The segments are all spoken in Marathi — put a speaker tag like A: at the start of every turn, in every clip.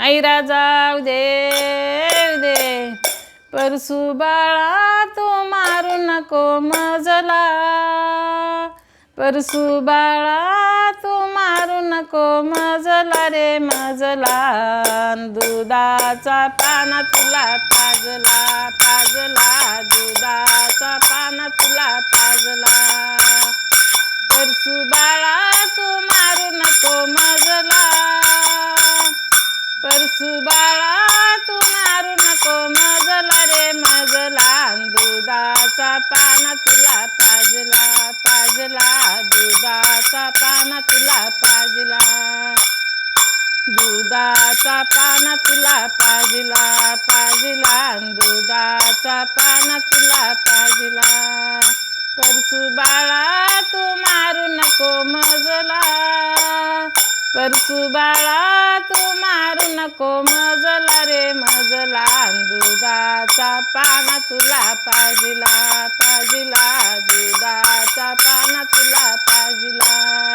A: आई राजा दे दे. परसू बाळा तो मारू नको मजला. परसू बाळा तू मारू नको मजला रे मजला. दुधाचा पाना तुला पाजला पाजला दुधा तुला पाजला. दुधाचा पाना तुला पाजला पाजला. दुधाचा पाना तुला पाजला. परसू बाळा तू मारू नको मजला. परसू बाळा तू मारू नको मजला रे मजला. दुधाचा पाना तुला पाजिला पाजिला. दुधाचा पाना तुला पाजिला.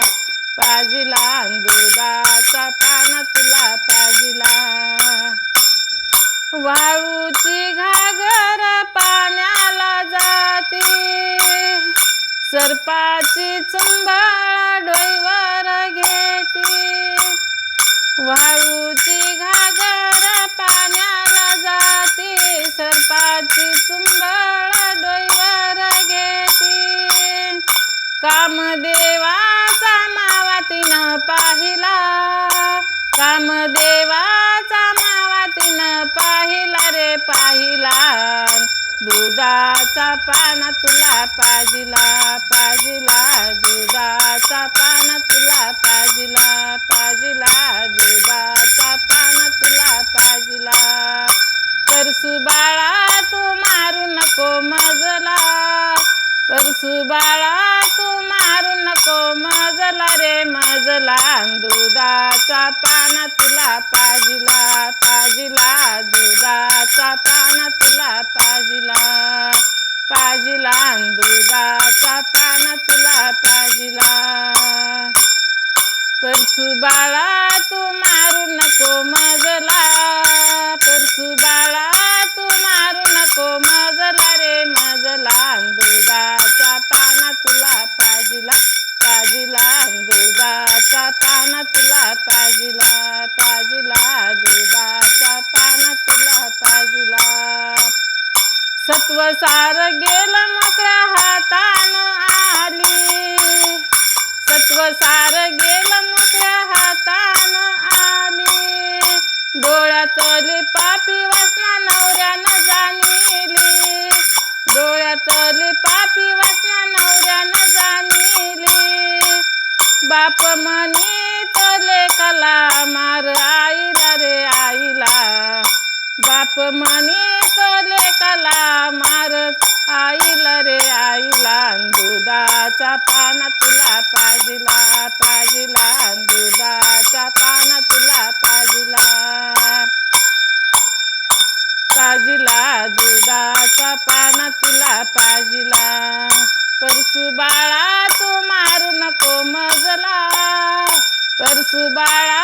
A: पाजिला दुधाचा पाना तुला पाजिला. वाळूची घागर पाण्याला जाते. सर्पाची चंबळ डोईवर घेते. वाळूची घागर पाण्याला जाते. सर्पाची चुंबाळा डोईवर घेते. कामदेवा पाहिला. कामदेवाचा मावा तिनं पाहिला रे पाहिला. दुधाचा पाना तुला पाजिला पाजिला. दुधाचा पाना तुला पाजिला पाजिला. दुधाचा पाना तुला पाजिला. परसुबाळा तू मारू नको मजला. परसुबाळा नको मजला रे मजला दुधाचा पाना तुला पाजिला पाजिला दुधाचा पाना तुला पाजिला पाजिला दुधाचा पाना तुला पाजिला. परसू बाळा तू मारू नको पार गेल मोकळ्या हातान आली. सत्वसार गेल मोकळ्या हातान आली. डोळ्यातली पापी वासना नवऱ्यानं जाणीली. डोळ्यातली पापी वासना नवऱ्यानं जाणीली. बाप म्हणी तले कला मार आईला रे आईला. बाप म्हणी आईला मारत आईला रे आईला दुधाचा पाना तुला पाजिला पाजिला दुधाचा पाना तुला पाजिला. पाजिला दुधाचा पाना तुला पाजिला. परसू बाळा तू मारू नको मजला. परसू बाळा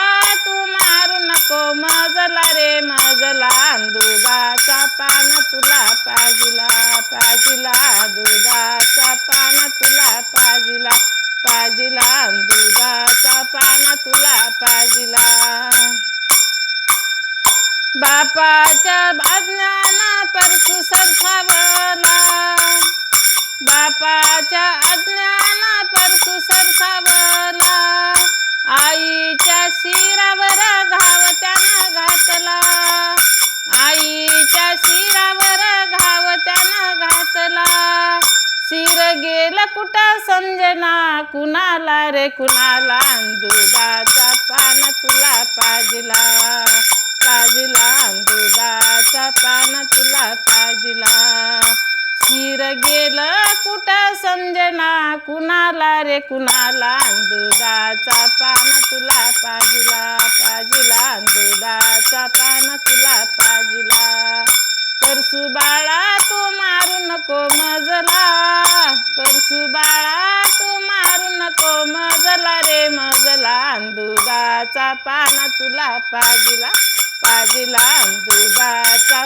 A: दुधाचा पान तुला पाजिला पाजिला दुधाचा पान तुला पाजिला पाजिला दुधाचा पान तुला पाजिला बापाच्या अज्ञाना परसू सरसावला बापाच्या अज्ञान गेला कुठा समजना कुणाला रे कुणाला? दुधाचा पान तुला पाजिला. पाजिला दुधाचा पान तुला पाजिला. शिर गेलं कुठं समजना कुणाला रे कुणाला? दुधाचा पान तुला पाजिला. पाजिला दुधाचा पान तुला पाजिला. परसू बाळा तू मारू नको मजला. बाळा तू मारू नको. मजला रे मजला दुधाचा पाना तुला पाजिला पाजिला दुधाचा